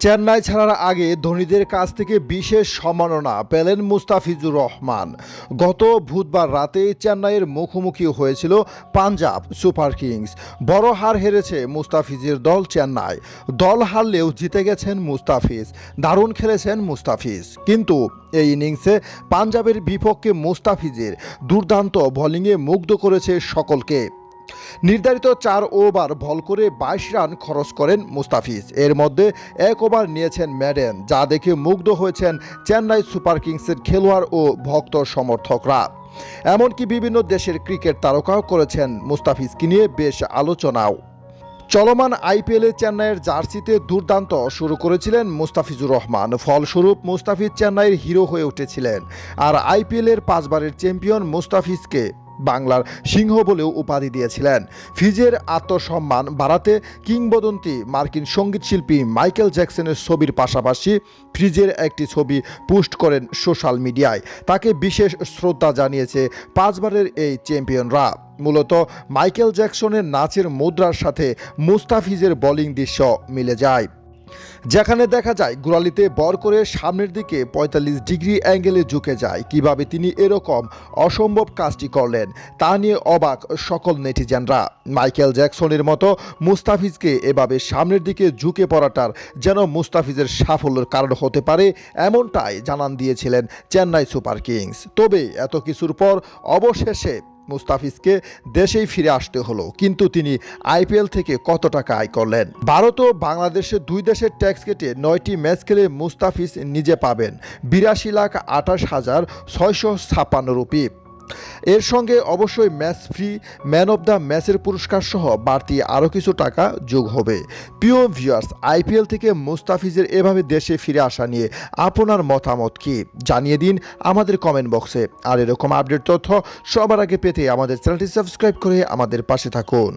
চেন্নাই ছাড়ার আগে ধোনিদের কাছ থেকে বিশেষ সম্মাননা পেলেন মুস্তাফিজুর রহমান। গত বুধবার রাতে চেন্নাইয়ের মুখোমুখি হয়েছিল পাঞ্জাব সুপার কিংস। বড় হার হেরেছে মুস্তাফিজের দল চেন্নাই। দল হারলেও জিতে গেছেন মুস্তাফিজ। দারুণ খেলেছেন মুস্তাফিজ। কিন্তু এই ইনিংসে পাঞ্জাবের বিপক্ষে মুস্তাফিজের দুর্দান্ত বোলিংয়ে মুগ্ধ করেছে সকলকে। নির্ধারিত চার ওভার বল করে বাইশ রান খরচ করেন মুস্তাফিজ। এর মধ্যে এক ওভার নিয়েছেন ম্যাডেন, যা দেখে মুগ্ধ হয়েছেন চেন্নাই সুপার কিংসের খেলোয়াড় ও ভক্ত সমর্থকরা। এমনকি বিভিন্ন দেশের ক্রিকেট তারকাও করেছেন মুস্তাফিজকে নিয়ে বেশ আলোচনাও। চলমান আইপিএলে চেন্নাইয়ের জার্সিতে দুর্দান্ত শুরু করেছিলেন মুস্তাফিজুর রহমান। ফলস্বরূপ মুস্তাফিজ চেন্নাইয়ের হিরো হয়ে উঠেছিলেন। আর আইপিএলের পাঁচবারের চ্যাম্পিয়ন মুস্তাফিজকে বাংলার সিংহ বলেও উপাধি দিয়েছিলেন। ফিজের আত্মসম্মান বাড়াতে কিংবদন্তি মার্কিন সঙ্গীতশিল্পী মাইকেল জ্যাকসনের ছবির পাশাপাশি ফ্রিজের একটি ছবি পোস্ট করেন সোশ্যাল মিডিয়ায়। তাকে বিশেষ শ্রদ্ধা জানিয়েছে পাঁচবারের এই চ্যাম্পিয়নরা। মূলত মাইকেল জ্যাকসনের নাচের মুদ্রার সাথে মুস্তাফিজের বোলিং দৃশ্য মিলে যায়। যেখানে দেখা যায় গোড়ালিতে বর করে সামনের দিকে পঁয়তাল্লিশ ডিগ্রি অ্যাঙ্গেলে ঝুঁকে যায়। কীভাবে তিনি এরকম অসম্ভব কাজটি করলেন, তা নিয়ে অবাক সকল নেটিজেনরা। মাইকেল জ্যাকসনের মতো মুস্তাফিজকে এভাবে সামনের দিকে ঝুঁকে পড়াটার যেন মুস্তাফিজের সাফল্যের কারণ হতে পারে, এমনটাই জানান দিয়েছিলেন চেন্নাই সুপার কিংস। তবে এত কিছুর পর অবশেষে মুস্তাফিজকে দেশেই ফিরে আসতে হলো, কিন্তু তিনি আইপিএল থেকে কত টাকা আয় করলেন? ভারত ও বাংলাদেশের দুই দেশের ট্যাক্স কেটে নয়টি ম্যাচ খেলে মুস্তাফিজ নিজে পাবেন বিরাশি লাখ আঠাশ হাজার ছয়শো ছাপান্ন রুপি। এর সঙ্গে অবশ্যই match free, man of the ম্যাচের পুরস্কার সহ বাড়তি আরও কিছু টাকা যোগ হবে। প্রিয় ভিউয়ার্স, আইপিএল থেকে মুস্তাফিজের এভাবে দেশে ফিরে আসা নিয়ে আপনার মতামত কি? জানিয়ে দিন আমাদের কমেন্ট বক্সে আর এরকম আপডেট তথ্য সবার আগে পেতে আমাদের চ্যানেলটি সাবস্ক্রাইব করে আমাদের পাশে থাকুন।